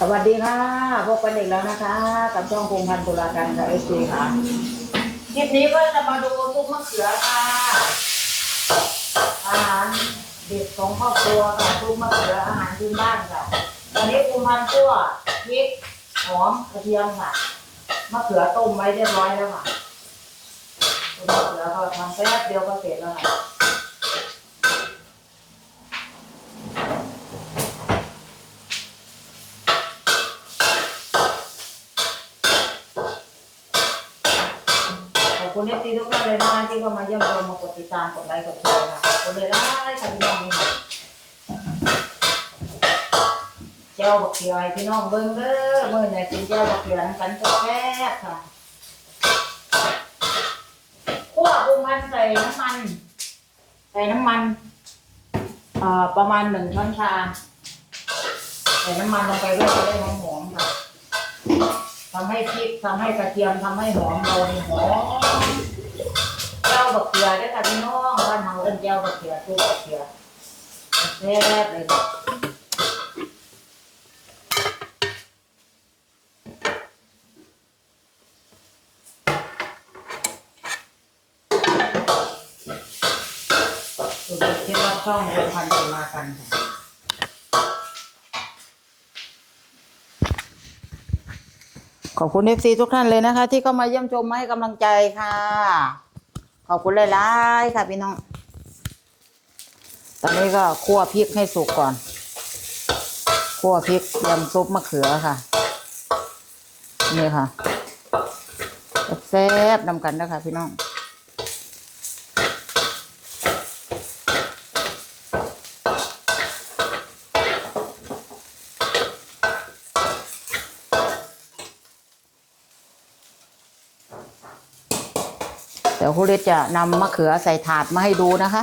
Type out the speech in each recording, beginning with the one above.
สวัสดีค่ะพบกันอีกแล้วนะคะ กับช่องพงพันธุลาการค่ะเอซีค่ะคลิปนี้ก็จะมาดูซุปมะเขือค่ะ อาหารเด็ดของครอบครัวค่ะซุปมะเขืออาหารพื้นบ้านค่ะวันนี้พงพันธ์คั่วพริกหอมกระเทียมค่ะมะเขือต้มไว้เรียบร้อยแล้วค่ะมะเขือก็ทำแป๊บเดียวก็เสร็จแล้วค่ะ คุณเอฟซีทุกท่านเลยนะที่เข้ามาเยี่ยมชมมากดติดตามกดไลค์กดแชร์ค่ะขอบคุณเลยนะค่ะพี่น้องนี่ค่ะเจ้าบักเขียวให้พี่น้องเบิ่งเด้อเมื่อไหร่กินเจ้าบักเขียวน้ำกันก็แซ่บค่ะคั่วปรุงมันใส่น้ำมันใส่น้ำมันอ่อประมาณหนึ่งช้อนชาใส่น้ำมันลงไปด้วยจะได้หอมๆค่ะ ทำให้พริกทำให้กระเทียมทำให้หอมเรานี่หอมเจ้าบักเขือด้อค่ะพี่น้องบ้านเฮาเอิ้นเจ้าบักเขือคือบักเขือแซ่บเลยค่ะสุดยอดที่รับช่องโรงพันธุลากันค่ะ ขอบคุณเอฟซีทุกท่านเลยนะคะ ที่เข้ามาเยี่ยมชมมาให้กำลังใจค่ะ ขอบคุณหลายๆค่ะพี่น้อง ตอนนี้ก็คั่วพริกให้สุกก่อน คั่วพริกยำซุปมะเขือค่ะนี่ค่ะแซ่บๆนำกันนะคะพี่น้อง ดี๋ยวครูเล็กจะนำมะเขือใส่ถาดมาให้ดูนะคะ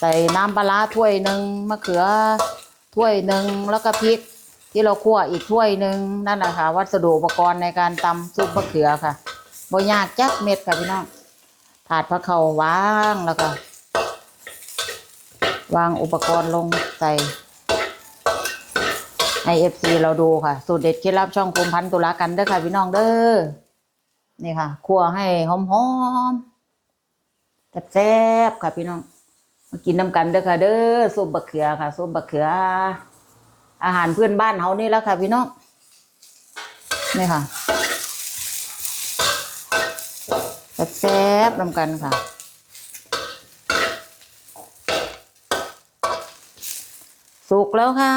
ใส่น้ำปลาถ้วยหนึ่งมะเขือถ้วยหนึ่งแล้วก็พริก ที่เราคั่วอีกถ้วยหนึ่งนั่นแหละค่ะวัสดุอุปกรณ์ในการตำซุปมะเขือค่ะบ่ยากจักเม็ดค่ะพี่น้องถาดพระเขาวางแล้วก็ วางอุปกรณ์ลงใส่ให้เอฟซีเราดูค่ะ สูตรเด็ดเคล็ดลับช่องคุมพันตุลากันเด้อค่ะพี่น้องเด้อ นี่ค่ะคั่วให้หอมๆแซ่บๆค่ะพี่น้องมากินน้ำกันเด้อค่ะ เด้อซุปบะเขือค่ะซุปบะเขือ อาหารเพื่อนบ้านเฮานี่แล้วค่ะ พี่น้องนี่ค่ะแซ่บๆน้ำกันค่ะสุกแล้วค่ะ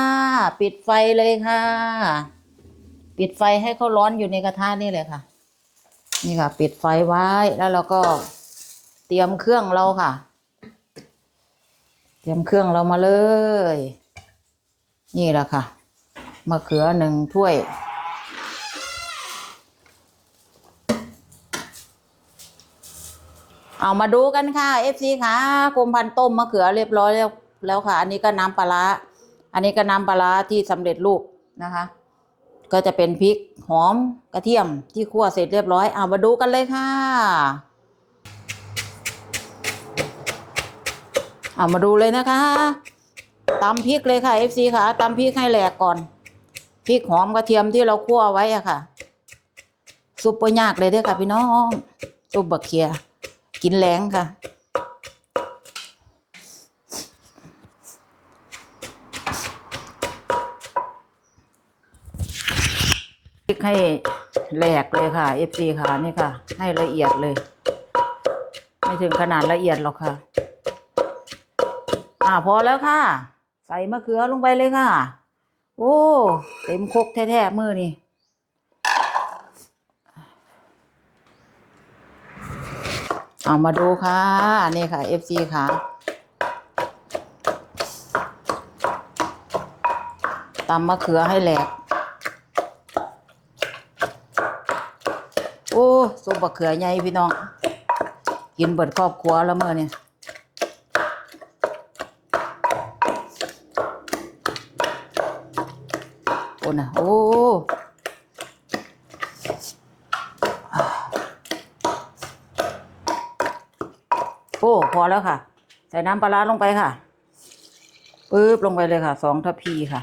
ปิดไฟเลยค่ะ ปิดไฟให้เขาร้อนอยู่ในกระทะนี่เลยค่ะ นี่ค่ะ ปิดไฟไว้แล้วเราก็เตรียมเครื่องเราค่ะ เตรียมเครื่องเรามาเลย นี่แหละค่ะมะเขือหนึ่งถ้วย เอามาดูกันค่ะ FC ค่ะกรมพันต้มมะเขือเรียบร้อยแล้วแล้วค่ะ อันนี้ก็น้ำปลาร้าอันนี้ก็น้ำปลาร้าที่สำเร็จรูปนะคะ ก็จะเป็นพริกหอมกระเทียมที่คั่วเสร็จเรียบร้อยเอามาดูกันเลยค่ะเอามาดูเลยนะคะตำพริกเลยค่ะ FC ค่ะตำพริกให้แหลกก่อนพริกหอมกระเทียมที่เราคั่วไว้อะค่ะซุปเปอร์ยากเลยเด้อค่ะพี่น้องซุปบักเขียกินแรงค่ะ พริกให้แหลกเลยค่ะ FC ค่ะนี่ค่ะ ให้ละเอียดเลย ไม่ถึงขนาดละเอียดหรอกค่ะ อ่าพอแล้วค่ะ ใส่มะเขือลงไปเลยค่ะ โอ้เต็มครกแท้ๆมือนี่เอามาดูค่ะ นี่ค่ะ FC ค่ะตำมะเขือให้แหลก โอ้ซุปบะเขือใหญ่พี่น้อง กินเบิดครอบครัวแล้วเมื่อเนี่ยโอ้นะโอ้โอ้พอแล้วค่ะ ใส่น้ำปลาร้าลงไปค่ะปึ๊บลงไปเลยค่ะ สองทัพพีค่ะ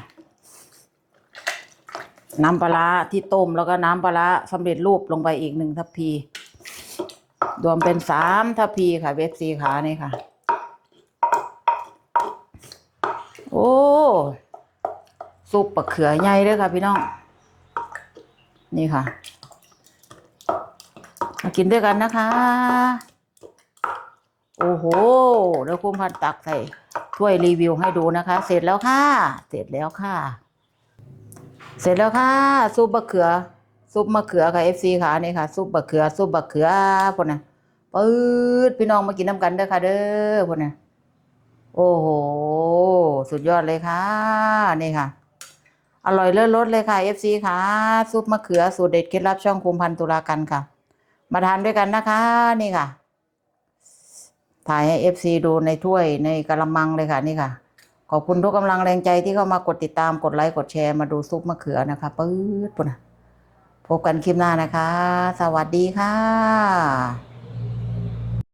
น้ำปลาร้าที่ต้มแล้วก็น้ำปลาร้าสำเร็จรูปลงไปอีกหนึ่งทัพพี รวมเป็นสามทัพพีค่ะ เวฟซีขานี่ค่ะ โอ้ซุปปะเขือใหญ่เลยค่ะ พี่น้อง นี่ค่ะ มากินด้วยกันนะคะ โอ้โหเดี๋ยวคุณพันตักใส่ถ้วยรีวิวให้ดูนะคะ เสร็จแล้วค่ะ เสร็จแล้วค่ะ เสร็จแล้วค่ะ ซุปมะเขือ ซุปมะเขือค่ะเอฟซีค่ะนี่ค่ะ ซุปมะเขือ ซุปมะเขือพวกน่ะปื๊ดพี่น้องมากินน้ำกันเด้อค่ะ เด้อพวกน่ะโอ้โห สุดยอดเลยค่ะนี่ค่ะ อร่อยเลิศรสเลยค่ะเอฟซีค่ะ ซุปมะเขือสูตรเด็ดเคล็ดลับช่องคุมพันตุลากันค่ะ มาทานด้วยกันนะคะ นี่ค่ะถ่ายให้เอฟซีดูในถ้วยในกระมังเลยค่ะนี่ค่ะ ขอบคุณทุกกำลังแรงใจที่เข้ามากดติดตามกดไลค์กดแชร์มาดูซุปมะเขือนะคะปื๊ดปุ่นนะพบกันคลิปหน้านะคะ สวัสดีค่ะ